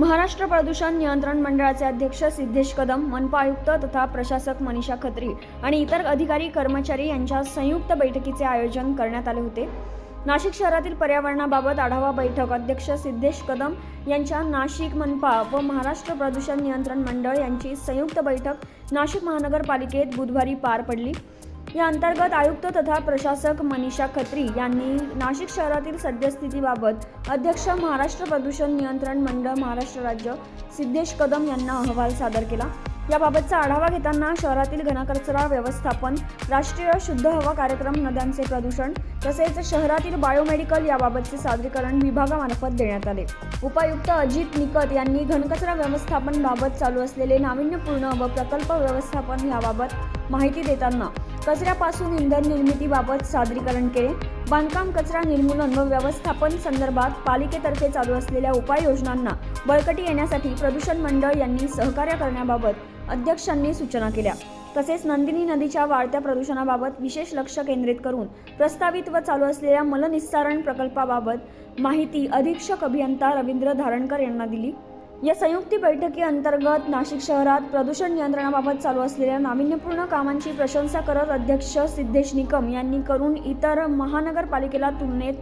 महाराष्ट्र प्रदूषण नियंत्रण मंडळाचे अध्यक्ष सिद्धेश कदम मनपा आयुक्त तथा प्रशासक मनीषा खत्री आणि इतर अधिकारी कर्मचारी यांच्या संयुक्त बैठकीचे आयोजन करण्यात आले होते. नाशिक शहरातील पर्यावरणाबाबत आढावा बैठक अध्यक्ष सिद्धेश कदम यांच्या नाशिक मनपा व महाराष्ट्र प्रदूषण नियंत्रण मंडळ यांची संयुक्त बैठक नाशिक महानगरपालिकेत बुधवारी पार पडली. या अंतर्गत आयुक्त तथा प्रशासक मनीषा खत्री यांनी नाशिक शहरातील सद्यस्थितीबाबत अध्यक्ष महाराष्ट्र प्रदूषण नियंत्रण मंडळ महाराष्ट्र राज्य सिद्धेश कदम यांना अहवाल सादर केला. याबाबतचा आढावा घेताना शहरातील घनकचरा व्यवस्थापन राष्ट्रीय शुद्ध हवा कार्यक्रम नद्यांचे प्रदूषण तसेच शहरातील बायोमेडिकल याबाबतचे सादरीकरण विभागामार्फत देण्यात आले. उपायुक्त अजित निकत यांनी घनकचरा व्यवस्थापनबाबत चालू असलेले नाविन्यपूर्ण व प्रकल्प व्यवस्थापन याबाबत माहिती देताना कचऱ्यापासून इंधन निर्मितीबाबत सादरीकरण केले. बांधकाम कचरा निर्मूलन व व्यवस्थापन संदर्भात पालिकेतर्फे चालू असलेल्या उपाययोजनांना बळकटी येण्यासाठी प्रदूषण मंडळ यांनी सहकार्य करण्याबाबत अध्यक्षांनी सूचना केल्या. तसेच नंदिनी नदीच्या वाढत्या प्रदूषणाबाबत विशेष लक्ष केंद्रित करून प्रस्तावित व चालू असलेल्या मलनिस्सारण प्रकल्पाबाबत माहिती अधीक्षक अभियंता रवींद्र धारणकर यांना दिली. या संयुक्त बैठकीअंतर्गत नाशिक शहरात प्रदूषण नियंत्रणाबाबत चालू असलेल्या नाविन्यपूर्ण कामांची प्रशंसा करत अध्यक्ष सिद्धेश निकम यांनी करून इतर महानगरपालिकेला तुलनेत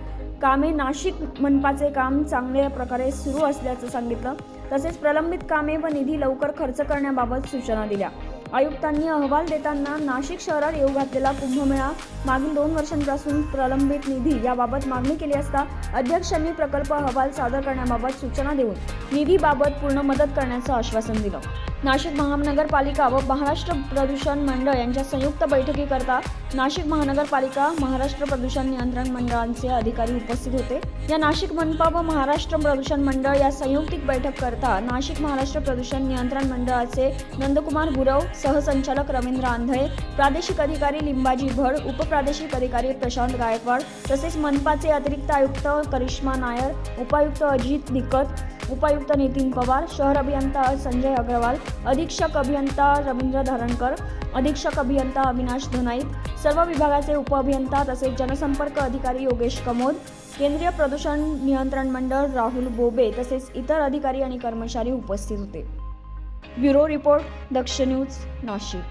कामे नाशिक मनपाचे काम चांगल्या प्रकारे सुरू असल्याचं सांगितलं. तसेच प्रलंबित कामे व निधी लवकर खर्च करण्याबाबत सूचना दिल्या. आयुक्तांनी अहवाल देताना नाशिक शहरात येऊ घातलेला कुंभमेळा मागील दोन वर्षांपासून प्रलंबित निधी याबाबत मागणी केली असता अध्यक्षांनी प्रकल्प अहवाल सादर करण्याबाबत सूचना देऊन निधीबाबत पूर्ण मदत करण्याचं आश्वासन दिलं. नाशिक महानगरपालिका व महाराष्ट्र प्रदूषण मंडळ यांच्या संयुक्त बैठकीकरता नाशिक महानगरपालिका महाराष्ट्र प्रदूषण नियंत्रण मंडळांचे अधिकारी उपस्थित होते. या नाशिक मनपा व महाराष्ट्र प्रदूषण मंडळ या संयुक्तिक बैठक करता नाशिक महाराष्ट्र प्रदूषण नियंत्रण मंडळाचे नंदकुमार गुरव सहसंचालक रवींद्र आंधळे प्रादेशिक अधिकारी लिंबाजी भड उपप्रादेशिक अधिकारी प्रशांत गायकवाड तसेच मनपाचे अतिरिक्त आयुक्त करिश्मा नायर उपायुक्त अजित निकत उपायुक्त नितीन पवार शहर अभियंता संजय अग्रवाल अधीक्षक अभियंता रवींद्र धारणकर अधीक्षक अभियंता अविनाश धनाईत सर्व विभागाचे उपअभियंता तसेच जनसंपर्क अधिकारी योगेश कमोद केंद्रीय प्रदूषण नियंत्रण मंडळ राहुल बोबे तसेच इतर अधिकारी आणि कर्मचारी उपस्थित होते. Bureau report Daksh news Nashik.